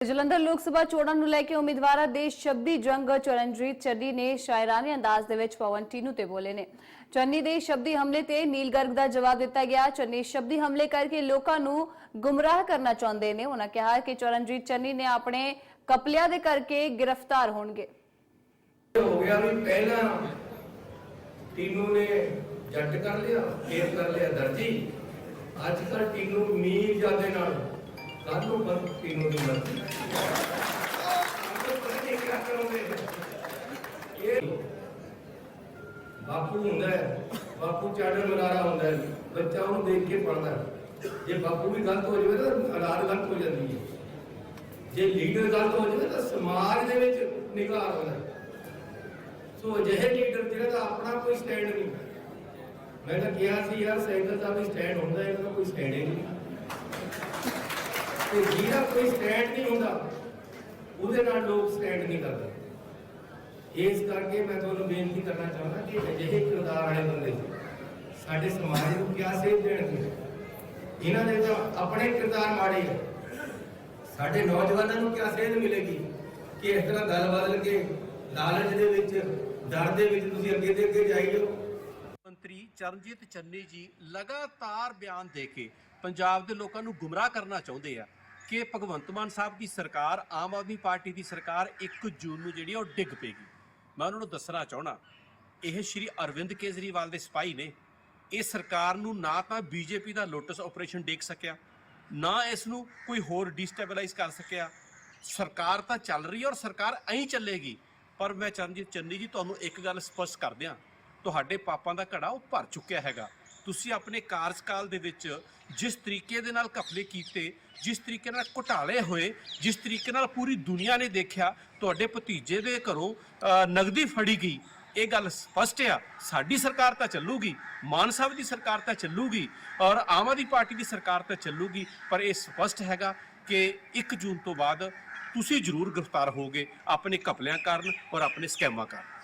ਜਲੰਧਰ ਲੋਕ ਸਭਾ ਚੋਣਾਂ ਨੂੰ ਲੈ ਕੇ ਉਮੀਦਵਾਰਾਂ ਦੇ ਸ਼ਬਦੀ ਜੰਗ ਚਰਨਜੀਤ ਚੱਡੀ ਨੇ ਸ਼ਾਇਰਾਨੀ ਅੰਦਾਜ਼ ਦੇ ਵਿੱਚ ਪਵਨ ਟੀਨੂ ਤੇ ਬੋਲੇ ਨੇ। ਚੰਨੀ ਦੇ ਸ਼ਬਦੀ ਹਮਲੇ ਤੇ ਨੀਲ ਗਰਗ ਦਾ ਜਵਾਬ ਦਿੱਤਾ ਗਿਆ। ਚੰਨੀ ਸ਼ਬਦੀ ਹਮਲੇ ਕਰਕੇ ਲੋਕਾਂ ਨੂੰ ਗੁੰਮਰਾਹ ਕਰਨਾ ਚਾਹੁੰਦੇ ਨੇ। ਉਹਨਾਂ ਕਿਹਾ ਕਿ ਚਰਨਜੀਤ ਚੰਨੀ ਨੇ ਆਪਣੇ ਕਪਲਿਆਂ ਦੇ ਕਰਕੇ ਗ੍ਰਿਫਤਾਰ ਹੋਣਗੇ। ਹੋ ਗਿਆ ਵੀ ਪਹਿਲਾਂ ਟੀਨੂ ਨੇ ਜੱਟ ਕਰ ਲਿਆ, ਫੇਰ ਕਰ ਲਿਆ ਦਰਜੀ। ਅੱਜ ਕੱਲ ਟੀਨੂ ਮੀਰ ਜਾਦੇ ਨਾਲ। ਕੱਲ ਨੂੰ ਪਰ ਟੀਨੂ ਦੀ ਮਰਜ਼ੀ ਬਾਪੂ ਹੁੰਦਾ ਹੈ, ਬਾਪੂ ਚਾੜਨ ਮਨਾਰਾ ਹੁੰਦਾ ਹੈ, ਬੱਚਾ ਉਹਨੂੰ ਦੇਖ ਕੇ ਪੜਦਾ ਜੇ ਬਾਪੂ ਵੀ ਗਲਤ ਹੋ ਜਾਵੇ ਤਾਂ ਔਲਾਦ ਗਲਤ ਹੋ ਜਾਂਦੀ ਹੈ ਜੇ ਲੀਡਰ ਗਲਤ ਹੋ ਜਾਵੇ ਤਾਂ ਸਮਾਜ ਦੇ ਵਿੱਚ ਨਿਗਾਰ ਆਉਂਦਾ ਸੋ ਅਜਿਹੇ ਲੀਡਰ ਜਿਹੜਾ ਦਾ ਆਪਣਾ ਕੋਈ ਸਟੈਂਡ ਨਹੀਂ। ਮੈਂ ਤਾਂ ਕਿਹਾ ਸੀ, ਯਾਰ ਸਾਈਕਲ ਦਾ ਵੀ ਸਟੈਂਡ ਹੁੰਦਾ ਇਹਦਾ ਕੋਈ ਸਟੈਂਡ ਹੀ ਨਹੀਂ। ਤੇ ਜਿਹੜਾ ਕੋਈ ਸਟੈਂਡ ਨਹੀਂ ਹੁੰਦਾ। ਉਹਦੇ ਨਾਲ ਲੋਕ ਸਟੈਂਡ ਨਹੀਂ ਕਰਦੇ। ਇਸ ਕਰਕੇ ਮੈਂ ਤੁਹਾਨੂੰ ਬੇਨਤੀ ਕਰਨਾ ਚਾਹੁੰਦਾ ਕਿ ਅਜਿਹੇ ਕਿਰਦਾਰ ਵਾਲੇ ਬੰਦੇ ਸਾਡੇ ਸਮਾਜ ਨੂੰ ਕਿਆ ਸੇਧ ਦੇਣਗੇ? ਇਹਨਾਂ ਦੇ ਤਾਂ ਆਪਣੇ ਕਿਰਦਾਰ ਮਾੜੇ ਆ। ਸਾਡੇ ਨੌਜਵਾਨਾਂ ਨੂੰ ਕਿਆ ਸੇਧ ਮਿਲੇਗੀ ਕਿ ਇਸ ਤਰ੍ਹਾਂ ਗੱਲ ਬਦਲ ਕੇ ਲਾਲਚ ਦੇ ਵਿੱਚ, ਡਰ ਦੇ ਵਿੱਚ ਤੁਸੀਂ ਅੱਗੇ ਦੇ ਅੱਗੇ ਜਾਈਓ ਮੰਤਰੀ ਚਰਨਜੀਤ ਚੰਨੀ ਜੀ ਲਗਾਤਾਰ ਬਿਆਨ ਦੇ ਕੇ ਪੰਜਾਬ ਦੇ ਲੋਕਾਂ ਨੂੰ ਗੁੰਮਰਾਹ ਕਰਨਾ ਚਾਹੁੰਦੇ ਆ। ਕਿ ਭਗਵੰਤ ਮਾਨ ਸਾਹਿਬ ਦੀ ਸਰਕਾਰ, ਆਮ ਆਦਮੀ ਪਾਰਟੀ ਦੀ ਸਰਕਾਰ 1 ਜੂਨ ਨੂੰ ਜਿਹੜੀ ਆ ਉਹ ਡਿੱਗ ਪਏਗੀ ਮੈਂ ਉਹਨਾਂ ਨੂੰ ਦੱਸਣਾ ਚਾਹਣਾ ਇਹ ਸ਼੍ਰੀ ਅਰਵਿੰਦ ਕੇਜਰੀਵਾਲ ਦੇ ਸਿਪਾਹੀ ਨੇ। ਇਹ ਸਰਕਾਰ ਨੂੰ ਨਾ ਤਾਂ ਬੀਜੇਪੀ ਦਾ ਲੋਟਸ ਆਪਰੇਸ਼ਨ ਡੇਕ ਸਕਿਆ, ਨਾ ਇਸ ਨੂੰ ਕੋਈ ਹੋਰ ਡੀਸਟੇਬਲਾਈਜ਼ ਕਰ ਸਕਿਆ। ਸਰਕਾਰ ਤਾਂ ਚੱਲ ਰਹੀ ਹੈ ਔਰ ਸਰਕਾਰ ਐਂ ਚੱਲੇਗੀ। ਪਰ ਮੈਂ ਚਰਨਜੀਤ ਚੰਨੀ ਜੀ, ਤੁਹਾਨੂੰ ਇੱਕ ਗੱਲ ਸਪਸ਼ਟ ਕਰ ਦਿਆਂ, ਤੁਹਾਡੇ ਪਾਪਾਂ ਦਾ ਘੜਾ ਉਹ ਭਰ ਚੁੱਕਿਆ ਹੈਗਾ। ਤੁਸੀਂ ਆਪਣੇ ਕਾਰਜਕਾਲ ਦੇ ਵਿੱਚ ਜਿਸ ਤਰੀਕੇ ਦੇ ਨਾਲ ਘਪਲੇ ਕੀਤੇ ਜਿਸ ਤਰੀਕੇ ਨਾਲ ਘੁਟਾਲੇ ਹੋਏ ਜਿਸ ਤਰੀਕੇ ਨਾਲ ਪੂਰੀ ਦੁਨੀਆ ਨੇ ਦੇਖਿਆ ਤੁਹਾਡੇ ਭਤੀਜੇ ਦੇ ਘਰੋਂ ਅ, ਨਗਦੀ ਫੜੀ ਗਈ। ਇਹ ਗੱਲ ਸਪਸ਼ਟ ਆ ਸਾਡੀ ਸਰਕਾਰ ਤਾਂ ਚੱਲੂਗੀ ਮਾਨ ਸਾਹਿਬ ਦੀ ਸਰਕਾਰ ਤਾਂ ਚੱਲੂਗੀ ਔਰ ਆਮ ਆਦਮੀ ਪਾਰਟੀ ਦੀ ਸਰਕਾਰ ਤਾਂ ਚੱਲੂਗੀ ਪਰ ਇਹ ਸਪਸ਼ਟ ਹੈਗਾ ਕਿ 1 ਜੂਨ ਤੋਂ ਬਾਅਦ ਤੁਸੀਂ ਜ਼ਰੂਰ ਗ੍ਰਿਫਤਾਰ ਹੋਗੇ ਆਪਣੇ ਘਪਲਿਆਂ ਕਾਰਨ ਔਰ ਆਪਣੇ ਸਕੈਮਾਂ ਕਾਰਨ।